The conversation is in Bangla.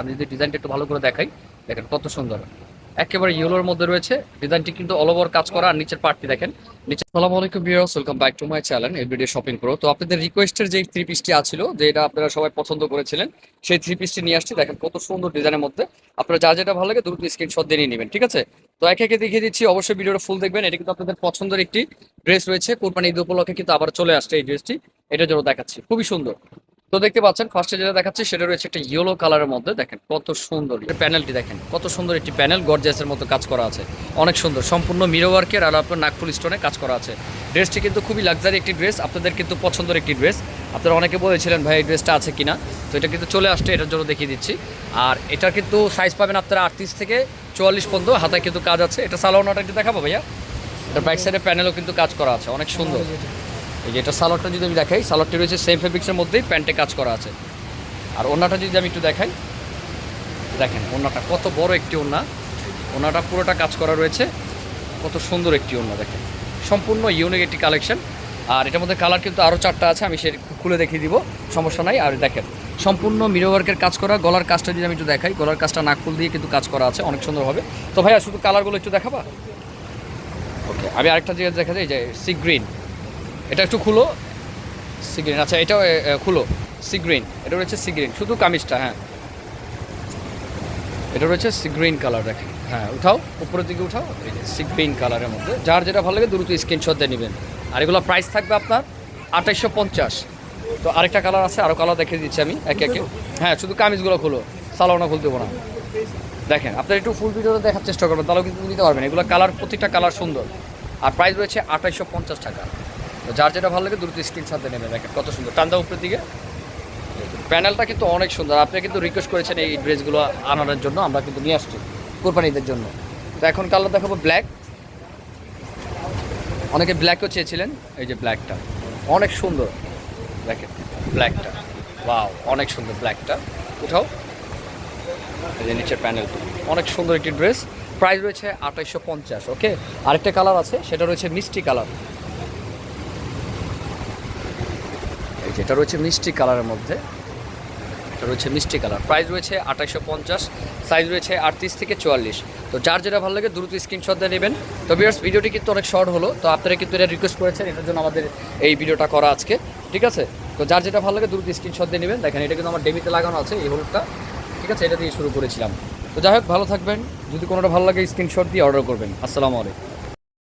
আমি যদি ডিজাইনটা একটু ভালো করে দেখাই, দেখেন কত সুন্দর। একেবারে ইয়েলোর মধ্যে রয়েছে, ডিজাইনটি কিন্তু অল ওভার কাজ করা, আর নিচের পার্টটি দেখেন। নিচে সালাম আলাইকুম viewers welcome back to my channel everyday shopping pro তো আপনাদের রিকোয়েস্টের যে থ্রি পিসটি আছিল যে এটা আপনারা সবাই পছন্দ করেছিলেন, সেই থ্রি পিসটি নিয়ে আসছি। দেখেন কত সুন্দর ডিজাইনের মধ্যে। আপনারা যা যেটা ভালো লাগে দ্রুত স্ক্রিনশট দিয়ে নিয়ে নেবেন, ঠিক আছে? তো একে একে দেখিয়ে দিচ্ছি, অবশ্যই ভিডিওটা ফুল দেখবেন। এটা কিন্তু আপনাদের পছন্দের একটি ড্রেস রয়েছে। কোরবানি ঈদ উপলক্ষে কিন্তু আবার চলে আসছে এই ড্রেসটি এটার জন্য দেখাচ্ছি। খুবই সুন্দর। তো দেখতে পাচ্ছেন ফার্স্টে যেটা দেখাচ্ছি সেটা রয়েছে একটা ইয়েলো কালারের মধ্যে। দেখেন কত সুন্দর প্যানেলটি দেখেন, কত সুন্দর একটি প্যানেল গর্জিয়াসের মতো কাজ করা আছে। অনেক সুন্দর, সম্পূর্ণ মিরো ওয়ার্কের আর আপনার নাগপুর স্টোনে কাজ করা আছে। ড্রেসটি কিন্তু খুবই লাক্সারি একটি ড্রেস আপনাদের কিন্তু পছন্দের একটি ড্রেস আপনারা অনেকে বলেছিলেন, ভাই, এই ড্রেসটা আছে কিনা? তো এটা কিন্তু চলে আসছে, এটার জন্য দেখিয়ে দিচ্ছি। আর এটার কিন্তু সাইজ পাবেন আপনারা আটত্রিশ থেকে চুয়াল্লিশ পর্যন্ত, হাতায় কিন্তু কাজ আছে। এটা সালোয়ারটা একটু দেখাবো ভাইয়া? এটার ব্যাক সাইডে প্যানেলও কিন্তু কাজ করা আছে, অনেক সুন্দর। এই যে এটা সালোয়ারটা যদি আমি দেখাই, সালোয়ারটি রয়েছে সেম ফেব্রিক্সের মধ্যেই, প্যান্টে কাজ করা আছে। আর ওনাটা যদি আমি একটু দেখাই, দেখেন ওনাটা কত বড় একটি ওনা ওনাটা পুরোটা কাজ করা রয়েছে। কত সুন্দর একটি ওনা দেখেন। সম্পূর্ণ ইউনিক একটি কালেকশন আর এটার মধ্যে কালার কিন্তু আরও চারটা আছে, আমি সে খুলে দেখিয়ে দিব, সমস্যা নাই। আর দেখেন, সম্পূর্ণ মিরো ওয়ার্কের কাজ করা, গলার কাজটা যদি আমি একটু দেখাই, গলার কাজটা নাকফুল দিয়ে কিন্তু কাজ করা আছে, অনেক সুন্দর হবে। তো ভাইয়া, শুধু কালারগুলো একটু দেখাবা? ওকে আমি আরেকটা জিনিস দেখা যায় যে সি গ্রিন এটা একটু খুলো। সি গ্রিন আচ্ছা এটাও খুলো। সি গ্রিন এটা রয়েছে সি গ্রিন শুধু কামিজটা হ্যাঁ। এটা রয়েছে সি গ্রিন কালার দেখেন। হ্যাঁ উঠাও উপরের দিকে উঠাও এই যে সি গ্রিন কালারের মধ্যে। যার যেটা ভালো লাগে দ্রুত স্ক্রিনশট দিয়ে নেবেন। আর এগুলো প্রাইস থাকবে আপনার আঠাইশশো পঞ্চাশ। তো আরেকটা কালার আছে আরও কালার দেখিয়ে দিচ্ছি আমি একে একে। হ্যাঁ শুধু কামিজগুলো খুলো সালোনা খুলতে না। দেখেন আপনারা একটু ফুল ভিডিওটা দেখার চেষ্টা করবেন তাহলেও কিন্তু নিতে পারবেন। এগুলো কালার প্রতিটা কালার সুন্দর। আর প্রাইস রয়েছে আঠাইশশো পঞ্চাশ টাকা। তো যার যেটা ভালো লাগে দ্রুত দিয়ে নেবেন দেখেন কত সুন্দর। টান্দা উপরের দিকে। প্যানেলটা কিন্তু অনেক সুন্দর। আপনি কিন্তু রিকোয়েস্ট করেছেন এই ড্রেসগুলো আনানোর জন্য। আমরা কিন্তু নিয়ে আসছি কোরবানিদের জন্য। তো এখন কালার দেখাবো ব্ল্যাক অনেকে ব্ল্যাকও চেয়েছিলেন। এই যে ব্ল্যাকটা অনেক সুন্দর। দেখেন ব্ল্যাকটা ওয়াও অনেক সুন্দর ব্ল্যাকটা উঠাও। এই যে নিচের প্যানেলটা। অনেক সুন্দর একটি ড্রেস। প্রাইস রয়েছে আঠাইশশো পঞ্চাশ ওকে আরেকটা কালার আছে। সেটা রয়েছে মিষ্টি কালার এই যেটা রয়েছে মিষ্টি কালারের মধ্যে, এটা রয়েছে মিষ্টি কালার। প্রাইস রয়েছে আঠাইশশো পঞ্চাশ সাইজ রয়েছে আটত্রিশ থেকে চুয়াল্লিশ। তো যার যেটা ভালো লাগে দ্রুত স্ক্রিনশট দিয়ে নেবেন। তো বিয়ার্স ভিডিওটি কিন্তু অনেক শর্ট হলো, তো আপনারা কিন্তু এটা রিকোয়েস্ট করেছেন, এটার জন্য আমাদের এই ভিডিওটা করা আজকে, ঠিক আছে? তো যার যেটা ভালো লাগে দ্রুত স্ক্রিনশট দিয়ে নেবেন। দেখেন, এটা কিন্তু আমার ডেমিতে লাগানো আছে, এই হলুদটা, ঠিক আছে? এটা দিয়ে শুরু করেছিলাম। তো যাই হোক, ভালো থাকবেন। যদি কোনোটা ভালো লাগে স্ক্রিনশট দিয়ে অর্ডার করবেন। আসসালামু আলাইকুম।